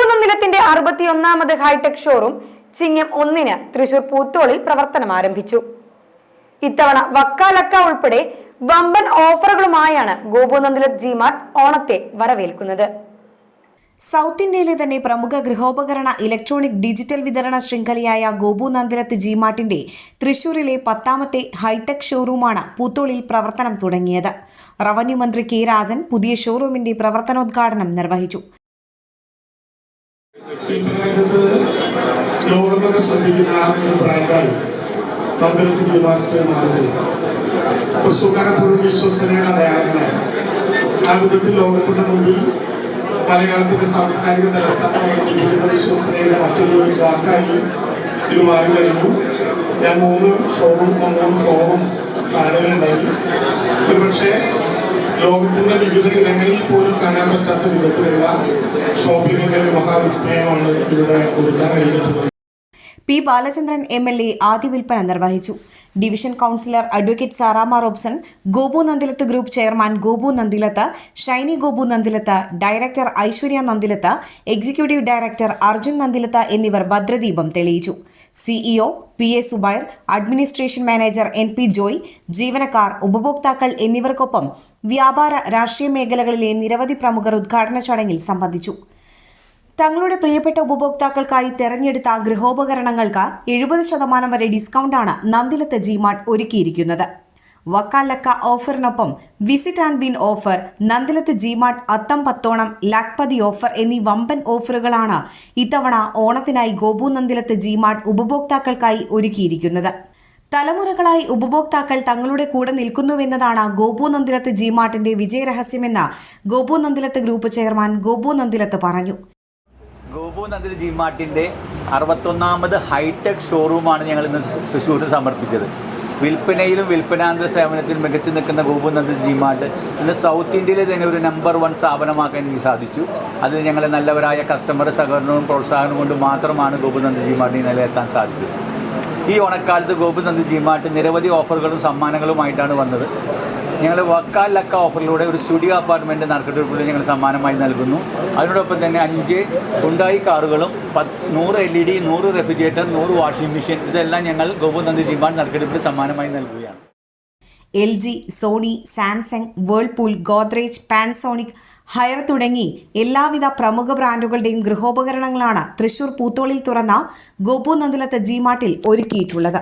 ഗോപുനന്ദിലത്തിന്റെ അറുപത്തിയൊന്നാമത് hi tech showroom ചിങ്ങം ഒന്നിന് തൃശൂർ പൂത്തോളിൽ പ്രവർത്തനം ആരംഭിച്ചു. ഇത്തവണ വക്കാലക്ക ഉൾപ്പെടെ വമ്പൻ ഓഫറുകളുമായാണ് ഗോപുനന്ദിലത് ജിമാർട്ട് ഓണത്തെ വരവേൽക്കുന്നത്. സൗത്ത് ഇന്ത്യയിലെ തന്നെ പ്രമുഖ ഗൃഹോപകരണ ഇലക്ട്രോണിക് ഡിജിറ്റൽ വിതരണ ശൃംഖലയായ ഗോപു ജിമാർട്ടിന്റെ തൃശൂരിലെ പത്താമത്തെ ഹൈടെക് ഷോറൂമാണ് പൂത്തോളിൽ പ്രവർത്തനം തുടങ്ങിയത്. റവന്യൂ മന്ത്രി കെ രാജൻ പുതിയ ഷോറൂമിന്റെ പ്രവർത്തനോദ്ഘാടനം നിർവഹിച്ചു. ഇന്റർനെറ്റ് ലോകം തന്നെ ശ്രദ്ധിക്കുന്ന ഒരു ബ്രാൻഡായി നന്ദനത്ത് ജിമാർട്ട് മാറുകയാണ് തൃശ്ശൂക്കാരെപ്പോഴും വിശ്വസനയുടെ അടയാളങ്ങളാണ് ആ വിധത്തിൽ ലോകത്തിന്റെ മുമ്പിൽ മലയാളത്തിന്റെ സാംസ്കാരിക തലസ്ഥാന വിശ്വസനയുടെ മറ്റൊരു വാക്കായി ഇത് മാറി കഴിഞ്ഞു. ഞാൻ മൂന്ന് ഷോറും മൂന്ന് ഫ്ലോറും കാണുകയുണ്ടായി. ഒരുപക്ഷെ ലോകത്തിന്റെ വിവിധ ഇടങ്ങളിൽ പോലും കാണാൻ പറ്റാത്ത വിധത്തിലുള്ള ഷോപ്പിംഗിന്റെ മഹാവിസ്മയമാണ് ഇവിടെ ഒരുക്കാൻ കഴിഞ്ഞിട്ടുള്ളത് P Balachandran M L A ആദ്യ വിൽപ്പന നിർവഹിച്ചു. Division councillor advocate Sarama Robson Gopu Nandilath group chairman Gopu Nandilath Shiny Gopu Nandilath director Aishwarya Nandilath executive director Arjun Nandilath എന്നിവർ ഭദ്രദീപം തെളിയിച്ചു. CEO P A Zubair administration manager N P Joy ജീവനക്കാർ ഉപഭോക്താക്കൾ എന്നിവർക്കൊപ്പം വ്യാപാര രാഷ്ട്രീയ മേഖലകളിലെ നിരവധി പ്രമുഖർ ഉദ്ഘാടന ചടങ്ങിൽ സംബന്ധിച്ചു. തങ്ങളുടെ പ്രിയപ്പെട്ട ഉപഭോക്താക്കൾക്കായി തെരഞ്ഞെടുത്ത ഗൃഹോപകരണങ്ങൾക്ക് എഴുപത് ശതമാനം വരെ ഡിസ്കൗണ്ടാണ് നന്ദിലത്ത് ജിമാർട്ട് ഒരുക്കിയിരിക്കുന്നത്. വക്കാലക്ക ഓഫറിനൊപ്പം visit and win offer Nandilath Gmart Atham Pathonam Lakhpati offer എന്നീ വമ്പൻ ഓഫറുകളാണ് ഇത്തവണ ഓണത്തിനായി ഗോപു നന്ദിലത്ത് ജിമാർട്ട് ഉപഭോക്താക്കൾക്കായി ഒരുക്കിയിരിക്കുന്നത്. തലമുറകളായി ഉപഭോക്താക്കൾ തങ്ങളുടെ കൂടെ നിൽക്കുന്നുവെന്നതാണ് ഗോപു നന്ദിലത്ത് ജിമാർട്ടിന്റെ വിജയരഹസ്യമെന്ന് ഗോപു നന്ദിലത്ത് ഗ്രൂപ്പ് ചെയർമാൻ ഗോപു നന്ദിലത്ത് പറഞ്ഞു. ഗോപു നന്ദിൽ ജിമാർട്ടിന്റെ അറുപത്തൊന്നാമത് ഹൈടെക് ഷോറൂമാണ് ഞങ്ങൾ ഇന്ന് തൃശ്ശൂരിൽ സമർപ്പിച്ചത്. വിൽപ്പനയിലും വിൽപ്പനാന്തര സേവനത്തിലും മികച്ചു നിൽക്കുന്ന ഗോപു നന്ദിൽ ജിമാർട്ട് ഇന്ന് സൗത്ത് ഇന്ത്യയിലെ തന്നെ ഒരു നമ്പർ വൺ സ്ഥാപനമാക്കാൻ എനിക്ക് സാധിച്ചു. അതിൽ ഞങ്ങളെ നല്ലവരായ കസ്റ്റമർ സഹകരണവും പ്രോത്സാഹനവും കൊണ്ട് മാത്രമാണ് ഗോപുനന്ദ ജിമാർട്ടിനെ നിലനിർത്താൻ സാധിച്ചത്. ഈ ഓണക്കാലത്ത് ഗോപു നന്ദിൽ ജിമാർട്ട് നിരവധി ഓഫറുകളും സമ്മാനങ്ങളുമായിട്ടാണ് വന്നത്. ഞങ്ങൾ വക്കാൽ ലക്ക ഓഫറിലൂടെ ഒരു സ്റ്റുഡിയോ അപ്പാർട്ട്മെന്റ് നറുക്കെടുപ്പിലൂടെ ഞങ്ങൾ സമ്മാനമായി നൽകുന്നു. അതിനോടൊപ്പം തന്നെ അഞ്ച് ഉണ്ടായി കാറുകളും പത്ത് നൂറ് എൽ ഇ ഡി നൂറ് റെഫ്രിജറേറ്റർ നൂറ് വാഷിംഗ് മെഷീൻ ഇതെല്ലാം ഞങ്ങൾ ഗോപുനന്ദി ജിമാൻ നറുക്കെടുപ്പിൽ സമ്മാനമായി നൽകുകയാണ്. L G Sony Samsung Whirlpool Godrej Panasonic Haier തുടങ്ങി എല്ലാവിധ പ്രമുഖ ബ്രാൻഡുകളുടെയും ഗൃഹോപകരണങ്ങളാണ് തൃശൂർ പൂത്തോളിൽ തുറന്ന ഗോപു നന്ദിലത്ത് ജിമാർട്ടിൽ ഒരുക്കിയിട്ടുള്ളത്.